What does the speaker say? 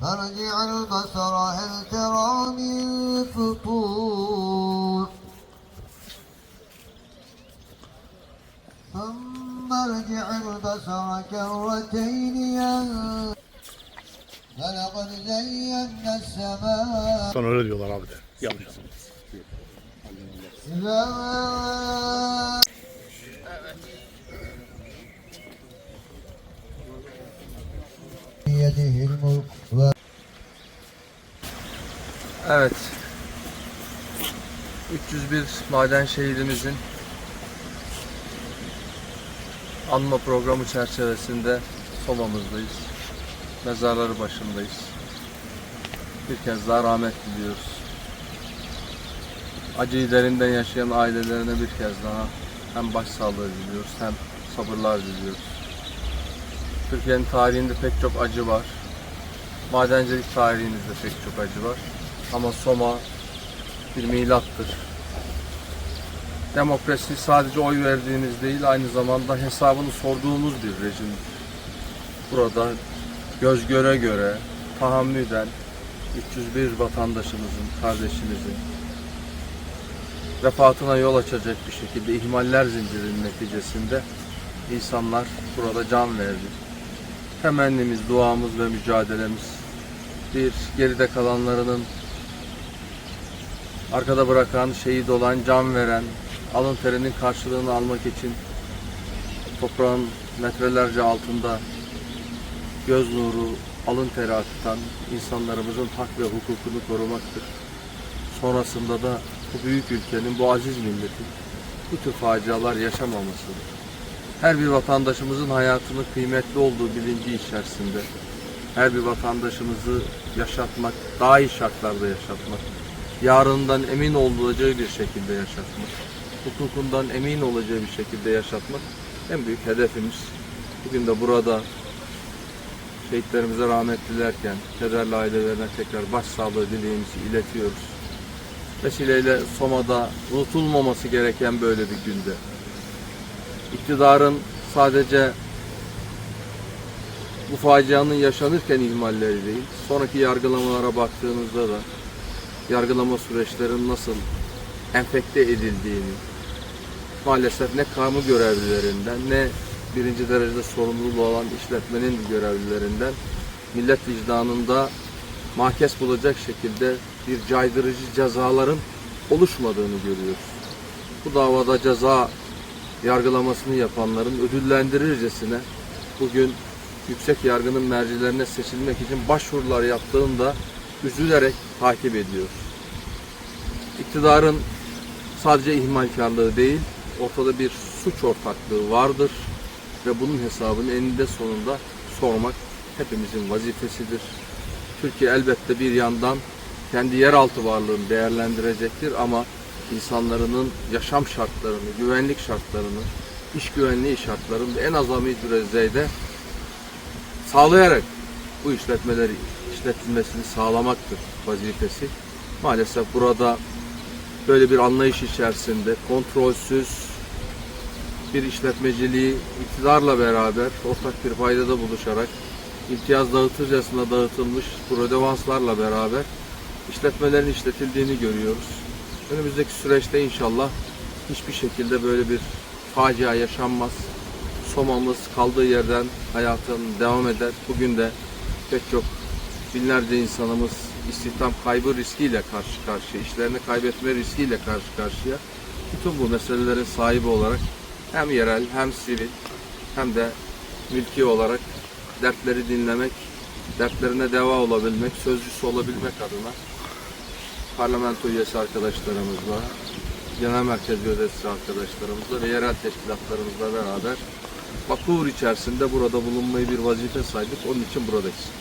فارجع البصر هل ترى من فطور ثم ارجع البصر كرتين ينقلب ولقد زينا السماء Sonra öyle diyorlar abi de. Yanlış. بيده الملك و Evet. 301 maden şehidimizin anma programı çerçevesinde Soma'mızdayız. Mezarları başındayız. Bir kez daha rahmet diliyoruz. Acıyı derinden yaşayan ailelerine bir kez daha hem başsağlığı diliyoruz hem sabırlar diliyoruz. Türkiye'nin tarihinde pek çok acı var. Madencilik tarihimizde pek çok acı var. Ama Soma bir milattır. Demokrasi sadece oy verdiğiniz değil, aynı zamanda hesabını sorduğumuz bir rejimdir. Burada göz göre göre tahammüden 301 vatandaşımızın, kardeşimizin vefatına yol açacak bir şekilde ihmaller zincirinin neticesinde insanlar burada can verdi. Temennimiz, duamız ve mücadelemiz bir geride kalanlarının arkada bırakan, şehit olan, can veren, alın terinin karşılığını almak için toprağın metrelerce altında göz nuru, alın teri akıtan insanlarımızın hak ve hukukunu korumaktır. Sonrasında da bu büyük ülkenin, bu aziz milletin bu tür facialar yaşamamasıdır. Her bir vatandaşımızın hayatının kıymetli olduğu bilinci içerisinde her bir vatandaşımızı yaşatmak, daha iyi şartlarda yaşatmak, yarından emin olacağı bir şekilde yaşatmak, hukukundan emin olacağı bir şekilde yaşatmak en büyük hedefimiz. Bugün de burada şehitlerimize rahmet dilerken kederli ailelerine tekrar başsağlığı dileğimizi iletiyoruz. Vesileyle Soma'da unutulmaması gereken böyle bir günde. İktidarın sadece bu facianın yaşanırken ihmalleri değil, sonraki yargılamalara baktığınızda da yargılama süreçlerinin nasıl enfekte edildiğini, maalesef ne kamu görevlilerinden ne birinci derecede sorumluluğu olan işletmenin görevlilerinden millet vicdanında mahkes bulacak şekilde bir caydırıcı cezaların oluşmadığını görüyoruz. Bu davada ceza yargılamasını yapanların ödüllendirircesine bugün yüksek yargının mercilerine seçilmek için başvurular yaptığında üzülerek takip ediyoruz. İktidarın sadece ihmalkarlığı değil, ortada bir suç ortaklığı vardır ve bunun hesabını eninde sonunda sormak hepimizin vazifesidir. Türkiye elbette bir yandan kendi yeraltı varlığını değerlendirecektir ama insanların yaşam şartlarını, güvenlik şartlarını, iş güvenliği şartlarını en azami düzeyde sağlayarak bu işletmeleri işletilmesini sağlamaktır vazifesi. Maalesef burada böyle bir anlayış içerisinde kontrolsüz bir işletmeciliği iktidarla beraber ortak bir paydada buluşarak imtiyaz dağıtırcasına dağıtılmış bu rödevanslarla beraber işletmelerin işletildiğini görüyoruz. Önümüzdeki süreçte inşallah hiçbir şekilde böyle bir facia yaşanmaz. Soma'mız kaldığı yerden hayatını devam eder. Bugün de pek çok binlerce insanımız istihdam kaybı riskiyle karşı karşıya, işlerini kaybetme riskiyle karşı karşıya. Bütün bu meselelerin sahibi olarak hem yerel hem sivil hem de mülki olarak dertleri dinlemek, dertlerine deva olabilmek, sözcüsü olabilmek adına parlamento üyesi arkadaşlarımızla, genel merkez yöneticisi arkadaşlarımızla ve yerel teşkilatlarımızla beraber vakur içerisinde burada bulunmayı bir vazife saydık. Onun için buradayız.